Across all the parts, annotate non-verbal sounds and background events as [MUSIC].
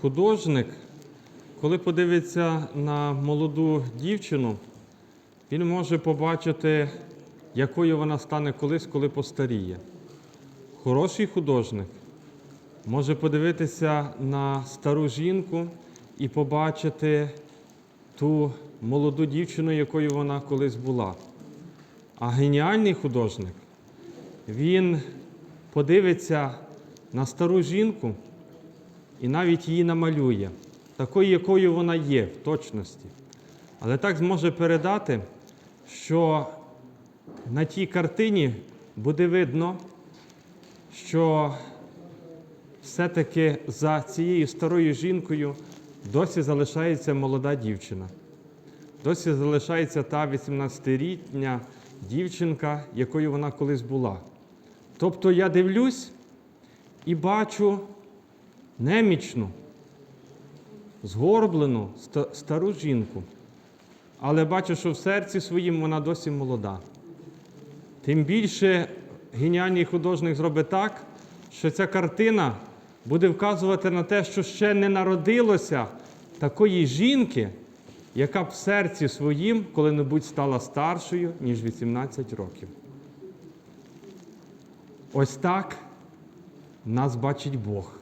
Художник, коли подивиться на молоду дівчину, він може побачити, якою вона стане колись, коли постаріє. Хороший художник може подивитися на стару жінку і побачити ту молоду дівчину, якою вона колись була. А геніальний художник, він подивиться на стару жінку навіть її намалює, такою, якою вона є в точності. Але так зможе передати, що на тій картині буде видно, що все-таки за цією старою жінкою досі залишається молода дівчина. Досі залишається та 18-літня дівчинка, якою вона колись була. Тобто я дивлюсь і бачу немічну, згорблену стару жінку, але бачу, що в серці своїм вона досі молода. Тим більше геніальний художник зробить так, що ця картина буде вказувати на те, що ще не народилося такої жінки, яка б в серці своїм коли-небудь стала старшою, ніж 18 років. Ось так нас бачить Бог.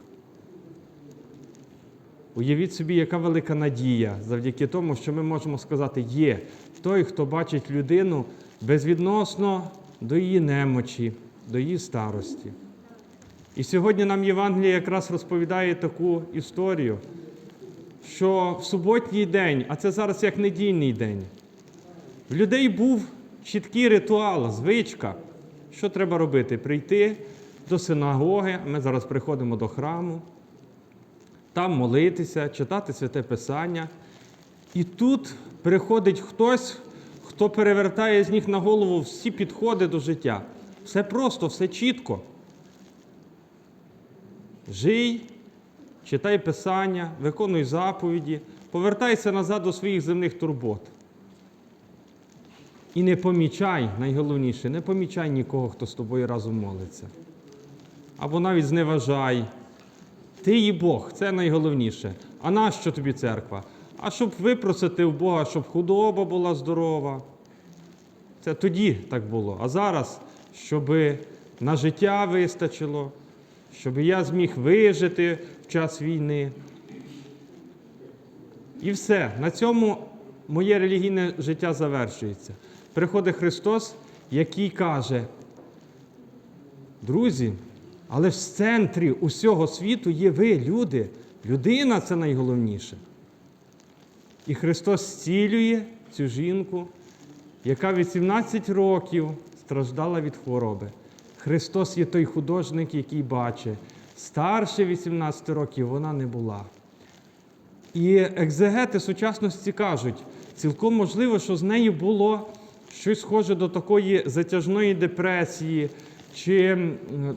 Уявіть собі, яка велика надія завдяки тому, що ми можемо сказати, є той, хто бачить людину безвідносно до її немочі, до її старості. І сьогодні нам Євангеліє якраз розповідає таку історію, що в суботній день, а це зараз як недільний день, в людей був чіткий ритуал, звичка. Що треба робити? Прийти до синагоги, ми зараз приходимо до храму, там молитися, читати святе Писання. І тут приходить хтось, хто перевертає з ніг на голову всі підходи до життя. Все просто, все чітко. Жий, читай Писання, виконуй заповіді, повертайся назад до своїх земних турбот. І не помічай, найголовніше, не помічай нікого, хто з тобою разом молиться. Або навіть зневажай. Ти і Бог, це найголовніше. А нащо тобі церква? А щоб випросити в Бога, щоб худоба була здорова. Це тоді так було. А зараз, щоб на життя вистачило, щоб я зміг вижити в час війни. І все. На цьому моє релігійне життя завершується. Приходить Христос, який каже: друзі, але в центрі усього світу є ви, люди. Людина це найголовніше. І Христос зцілює цю жінку, яка 18 років страждала від хвороби. Христос є той художник, який бачить, старше 18 років вона не була. І екзегети сучасності кажуть, цілком можливо, що з нею було щось схоже до такої затяжної депресії, чи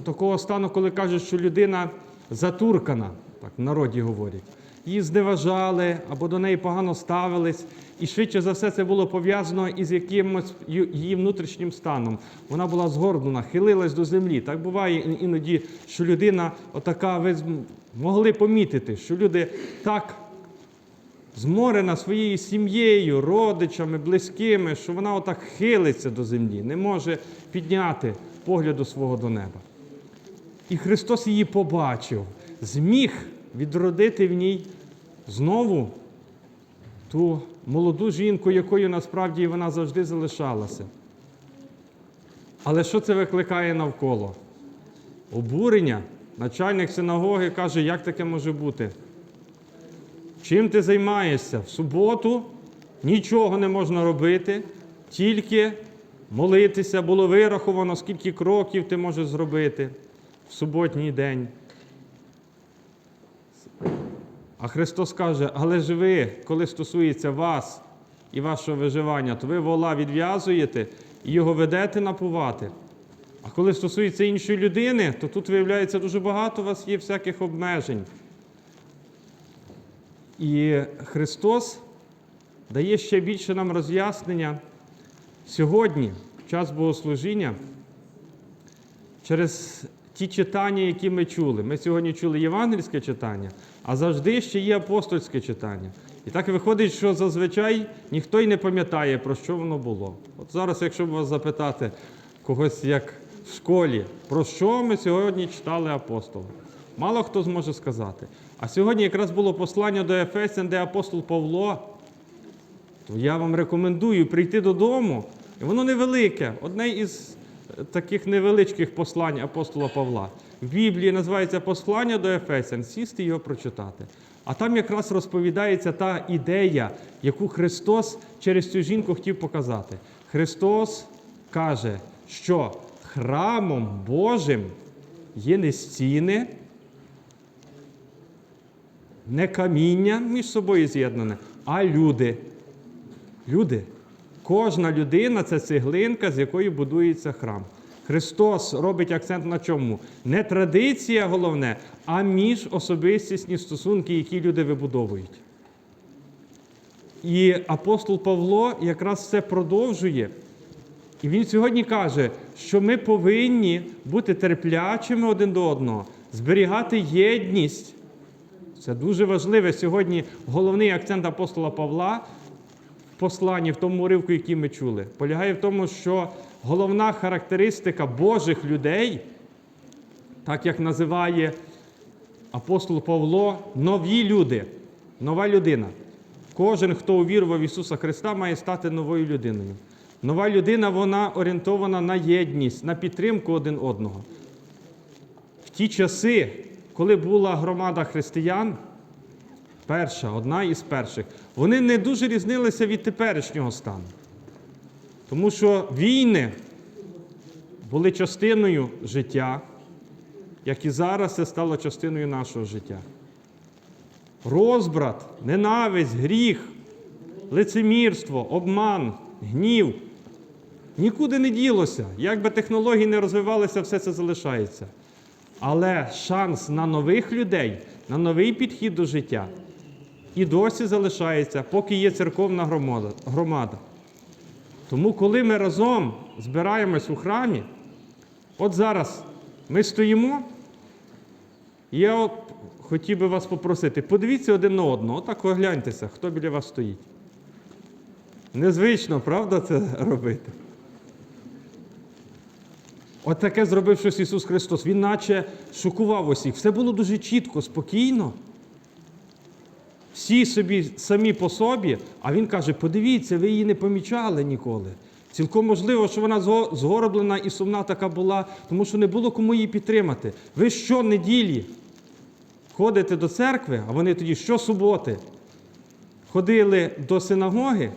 такого стану, коли кажуть, що людина затуркана, так в народі говорять. Її зневажали або до неї погано ставились, і швидше за все це було пов'язано із якимось її внутрішнім станом. Вона була згорблена, хилилась до землі. Так буває іноді, що людина, отака, ви могли помітити, що люди так зморена своєю сім'єю, родичами, близькими, що вона отак хилиться до землі, не може підняти погляду свого до неба. І Христос її побачив, зміг відродити в ній знову ту молоду жінку, якою насправді вона завжди залишалася. Але що це викликає навколо? Обурення. Начальник синагоги каже, як таке може бути? Чим ти займаєшся? В суботу нічого не можна робити, тільки молитися, було вираховано, скільки кроків ти можеш зробити в суботній день. А Христос каже, але ж ви, коли стосується вас і вашого виживання, то ви вола відв'язуєте і його ведете напувати. А коли стосується іншої людини, то тут виявляється дуже багато у вас є всяких обмежень. І Христос дає ще більше нам роз'яснення сьогодні, в час богослужіння, через ті читання, які ми чули. Ми сьогодні чули євангельське читання, а завжди ще є апостольське читання. І так виходить, що зазвичай ніхто й не пам'ятає, про що воно було. От зараз, якщо б вас запитати когось як в школі, про що ми сьогодні читали апостола, мало хто зможе сказати. А сьогодні якраз було послання до Ефесян, де апостол Павло то я вам рекомендую прийти додому. І воно невелике, одне із е, таких невеличких послань апостола Павла. В Біблії називається Послання до Ефесян, сісти його прочитати. А там якраз розповідається та ідея, яку Христос через цю жінку хотів показати. Христос каже, що храмом Божим є не стіни, не каміння між собою з'єднане, а люди. Люди. Кожна людина це цеглинка, з якої будується храм. Христос робить акцент на чому? Не традиція головне, а міжособистісні стосунки, які люди вибудовують. І апостол Павло якраз це продовжує. І він сьогодні каже, що ми повинні бути терплячими один до одного, зберігати єдність. Це дуже важливе сьогодні головний акцент апостола Павла посланні, в тому уривку, який ми чули, полягає в тому, що головна характеристика Божих людей, так як називає апостол Павло, нові люди, нова людина. Кожен, хто увірував в Ісуса Христа, має стати новою людиною. Нова людина, вона орієнтована на єдність, на підтримку один одного. В ті часи, коли була громада християн, перша, одна із перших, вони не дуже різнилися від теперішнього стану. Тому що війни були частиною життя, як і зараз це стало частиною нашого життя. Розбрат, ненависть, гріх, лицемірство, обман, гнів нікуди не ділося. Як би технології не розвивалися, все це залишається. Але шанс на нових людей, на новий підхід до життя і досі залишається, поки є церковна громада. Тому, коли ми разом збираємось у храмі, от зараз ми стоїмо, і я от хотів би вас попросити, подивіться один на одного, отак огляньтеся, хто біля вас стоїть. Незвично, правда, це [LAUGHS] робити? От таке зробив щось Ісус Христос. Він наче шокував усіх. Все було дуже чітко, спокійно. Всі собі самі по собі, а він каже: подивіться, ви її не помічали ніколи. Цілком можливо, що вона зго- згороблена і сумна така була, тому що не було кому її підтримати. Ви щонеділі ходите до церкви, а вони тоді щосуботи ходили до синагоги,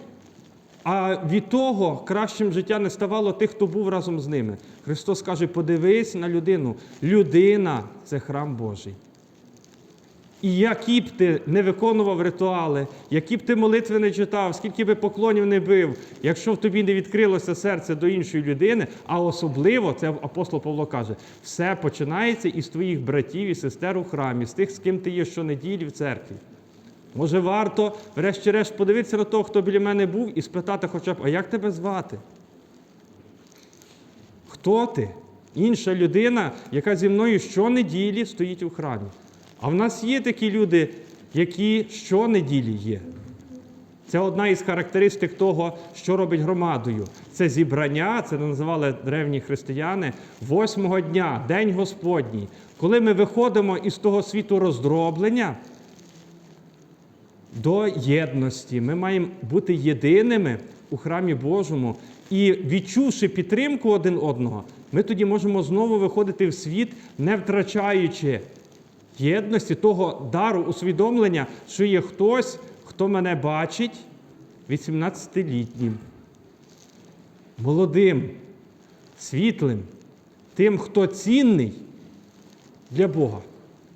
а від того кращим життя не ставало тих, хто був разом з ними. Христос каже: подивись на людину. Людина це храм Божий. І які б ти не виконував ритуали, які б ти молитви не читав, скільки би поклонів не бив, якщо в тобі не відкрилося серце до іншої людини, а особливо, це апостол Павло каже, все починається із твоїх братів і сестер у храмі, з тих, з ким ти є щонеділі в церкві. Може, варто, врешті-решт, подивитися на того, хто біля мене був, і спитати хоча б, а як тебе звати? Хто ти? Інша людина, яка зі мною щонеділі стоїть у храмі. А в нас є такі люди, які щонеділі є. Це одна із характеристик того, що робить громадою. Це зібрання, це називали древні християни, восьмого дня, День Господній. Коли ми виходимо із того світу роздроблення до єдності. Ми маємо бути єдиними у храмі Божому. І відчувши підтримку один одного, ми тоді можемо знову виходити в світ, не втрачаючи єдності, того дару усвідомлення, що є хтось, хто мене бачить 18-літнім, молодим, світлим, тим, хто цінний для Бога.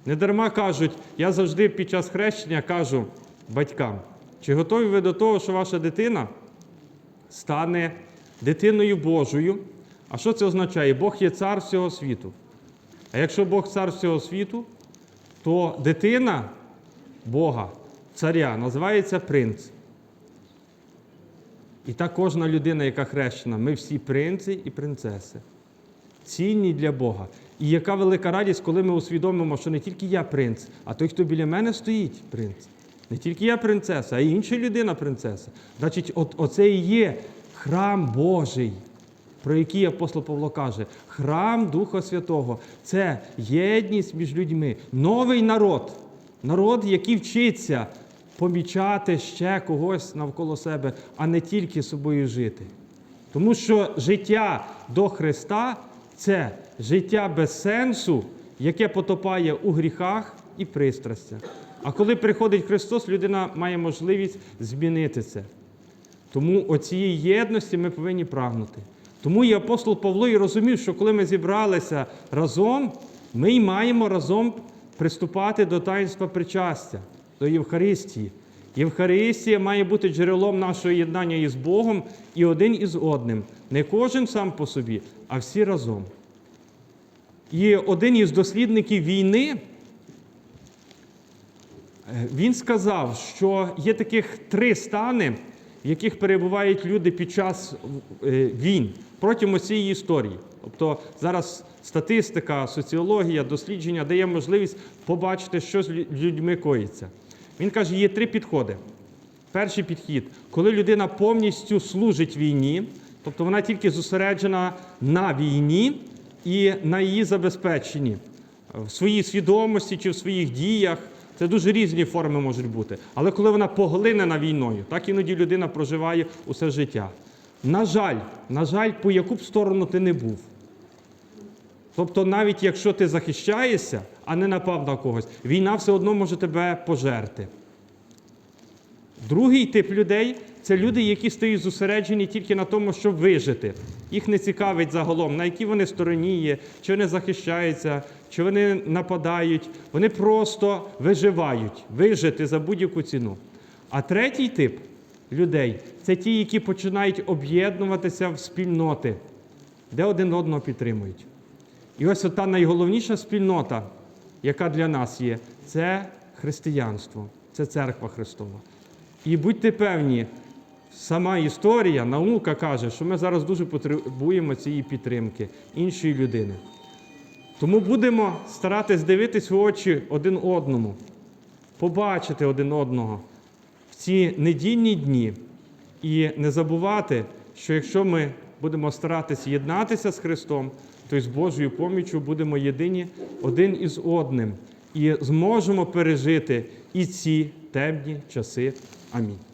Недарма кажуть, я завжди під час хрещення кажу батькам, чи готові ви до того, що ваша дитина стане дитиною Божою? А що це означає? Бог є цар всього світу. А якщо Бог цар всього світу, то дитина Бога, царя, називається принц. І та кожна людина, яка хрещена, ми всі принци і принцеси, цінні для Бога. І яка велика радість, коли ми усвідомимо, що не тільки я принц, а той, хто біля мене стоїть, принц. Не тільки я принцеса, а й інша людина принцеса. Значить, от, оце і є храм Божий, про який апостол Павло каже: храм Духа Святого це єдність між людьми, новий народ, народ, який вчиться помічати ще когось навколо себе, а не тільки собою жити. Тому що життя до Христа це життя без сенсу, яке потопає у гріхах і пристрастях. А коли приходить Христос, людина має можливість змінити це. Тому оцієї єдності ми повинні прагнути. Тому і апостол Павло і розумів, що коли ми зібралися разом, ми й маємо разом приступати до таїнства причастя, до Євхаристії. Євхаристія має бути джерелом нашого єднання із Богом і один із одним. Не кожен сам по собі, а всі разом. І один із дослідників війни Е, Він сказав, що є таких три стани, яких перебувають люди під час е, війн протягом цієї історії. Тобто зараз статистика, соціологія, дослідження дає можливість побачити, що з людьми коїться. Він каже, є три підходи. Перший підхід, коли людина повністю служить війні, тобто вона тільки зосереджена на війні і на її забезпеченні в своїй свідомості чи в своїх діях. Це дуже різні форми можуть бути. Але коли вона поглинена війною, так іноді людина проживає усе життя. На жаль, на жаль, по яку б сторону ти не був. Тобто, навіть якщо ти захищаєшся, а не напав на когось, війна все одно може тебе пожерти. Другий тип людей це люди, які стають зосереджені тільки на тому, щоб вижити. Їх не цікавить загалом, на якій вони стороні є, чи вони захищаються, чи вони нападають. Вони просто виживають, вижити за будь-яку ціну. А третій тип людей це ті, які починають об'єднуватися в спільноти, де один одного підтримують. І ось та найголовніша спільнота, яка для нас є, це християнство, це церква Христова. І будьте певні, сама історія, наука каже, що ми зараз дуже потребуємо цієї підтримки іншої людини. Тому будемо старатись дивитись в очі один одному, побачити один одного в ці недільні дні і не забувати, що якщо ми будемо старатися єднатися з Христом, то й з Божою поміччю будемо єдині один із одним і зможемо пережити і ці темні часи. Амінь.